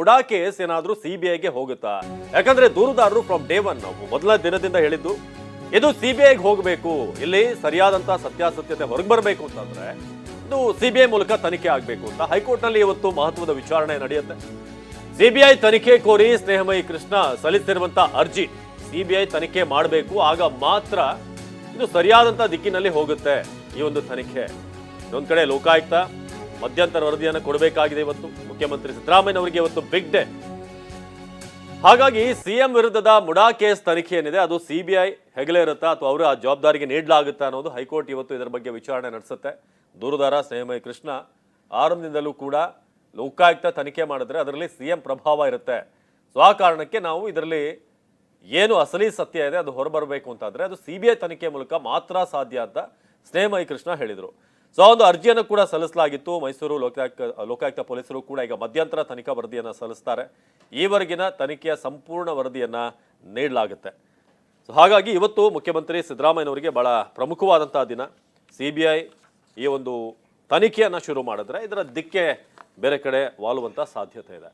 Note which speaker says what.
Speaker 1: MUDA case ಏನಾದ್ರೂ ಸಿಬಿಐಗೆ ಹೋಗುತ್ತಾ? ಯಾಕಂದ್ರೆ ದೂರುದಾರರು ಫ್ರಮ್ ಡೇ ಒನ್ ನಾವು ಮೊದಲ ದಿನದಿಂದ ಹೇಳಿದ್ದು, ಇದು ಸಿಬಿಐಗೆ ಹೋಗಬೇಕು, ಇಲ್ಲಿ ಸರಿಯಾದಂತ ಸತ್ಯಾಸತ್ಯತೆ ಹೊರಗೆ ಬರಬೇಕು ಅಂತಂದ್ರೆ, ಇದು ಸಿಬಿಐ ಮೂಲಕ ತನಿಖೆ ಆಗಬೇಕು ಅಂತ ಹೈಕೋರ್ಟ್ನಲ್ಲಿ ಇವತ್ತು ಮಹತ್ವದ ವಿಚಾರಣೆ ನಡೆಯುತ್ತೆ. ಸಿಬಿಐ ತನಿಖೆ ಕೋರಿ ಸ್ನೇಹಮಯಿ ಕೃಷ್ಣ ಸಲ್ಲಿಸಿರುವಂತ ಅರ್ಜಿ ಸಿಬಿಐ ತನಿಖೆ ಮಾಡಬೇಕು, ಆಗ ಮಾತ್ರ ಇದು ಸರಿಯಾದಂತ ದಿಕ್ಕಿನಲ್ಲಿ ಹೋಗುತ್ತೆ ಈ ಒಂದು ತನಿಖೆ. ಇನ್ನೊಂದು ಕಡೆ ಲೋಕಾಯುಕ್ತ ಮಧ್ಯಂತರ ವರದಿಯನ್ನು ಕೊಡಬೇಕಾಗಿದೆ ಇವತ್ತು. ಮುಖ್ಯಮಂತ್ರಿ ಸಿದ್ದರಾಮಯ್ಯ ಅವರಿಗೆ ಇವತ್ತು ಬಿಗ್ ಡೇ ಹಾಗಾಗಿ ಸಿಎಂ ವಿರುದ್ಧದ ಮುಡಾ ಕೇಸ್ ತನಿಖೆ ಏನಿದೆ, ಅದು ಸಿಬಿಐ ಹೆಗಲೇ ಇರುತ್ತಾ ಅಥವಾ ಅವರು ಆ ಜವಾಬ್ದಾರಿಗೆ ನೀಡಲಾಗುತ್ತಾ ಅನ್ನೋದು ಹೈಕೋರ್ಟ್ ಇವತ್ತು ಇದರ ಬಗ್ಗೆ ವಿಚಾರಣೆ ನಡೆಸುತ್ತೆ. ದೂರುದಾರ ಸ್ನೇಹಮಯ ಕೃಷ್ಣ ಆರಂಭದಿಂದಲೂ ಕೂಡ ಲೋಕಾಯುಕ್ತ ತನಿಖೆ ಮಾಡಿದ್ರೆ ಅದರಲ್ಲಿ ಸಿಎಂ ಪ್ರಭಾವ ಇರುತ್ತೆ. ಸೊ ಆ ಕಾರಣಕ್ಕೆ ನಾವು ಇದರಲ್ಲಿ ಏನು ಅಸಲಿ ಸತ್ಯ ಇದೆ, ಅದು ಹೊರಬರಬೇಕು ಅಂತಾದ್ರೆ ಅದು ಸಿಬಿಐ ತನಿಖೆ ಮೂಲಕ ಮಾತ್ರ ಸಾಧ್ಯ ಅಂತ ಸ್ನೇಹಮಯಿ ಕೃಷ್ಣ ಹೇಳಿದರು. ಸೊ, ಒಂದು ಅರ್ಜಿಯನ್ನು ಕೂಡ ಸಲ್ಲಿಸಲಾಗಿತ್ತು. ಮೈಸೂರು ಲೋಕಾಯುಕ್ತ ಲೋಕಾಯುಕ್ತ ಪೊಲೀಸರು ಕೂಡ ಈಗ ಮಧ್ಯಂತರ ತನಿಖಾ ವರದಿಯನ್ನು ಸಲ್ಲಿಸ್ತಾರೆ. ಈವರೆಗಿನ ತನಿಖೆಯ ಸಂಪೂರ್ಣ ವರದಿಯನ್ನು ನೀಡಲಾಗುತ್ತೆ. ಸೊ, ಹಾಗಾಗಿ ಇವತ್ತು ಮುಖ್ಯಮಂತ್ರಿ ಸಿದ್ದರಾಮಯ್ಯನವರಿಗೆ ಬಹಳ ಪ್ರಮುಖವಾದಂಥ ದಿನ. ಸಿ ಬಿ ಐ ಈ ಒಂದು ತನಿಖೆಯನ್ನು ಶುರು ಮಾಡಿದ್ರೆ ಇದರ ದಿಕ್ಕೆ ಬೇರೆ ಕಡೆ ವಾಲುವಂಥ ಸಾಧ್ಯತೆ ಇದೆ.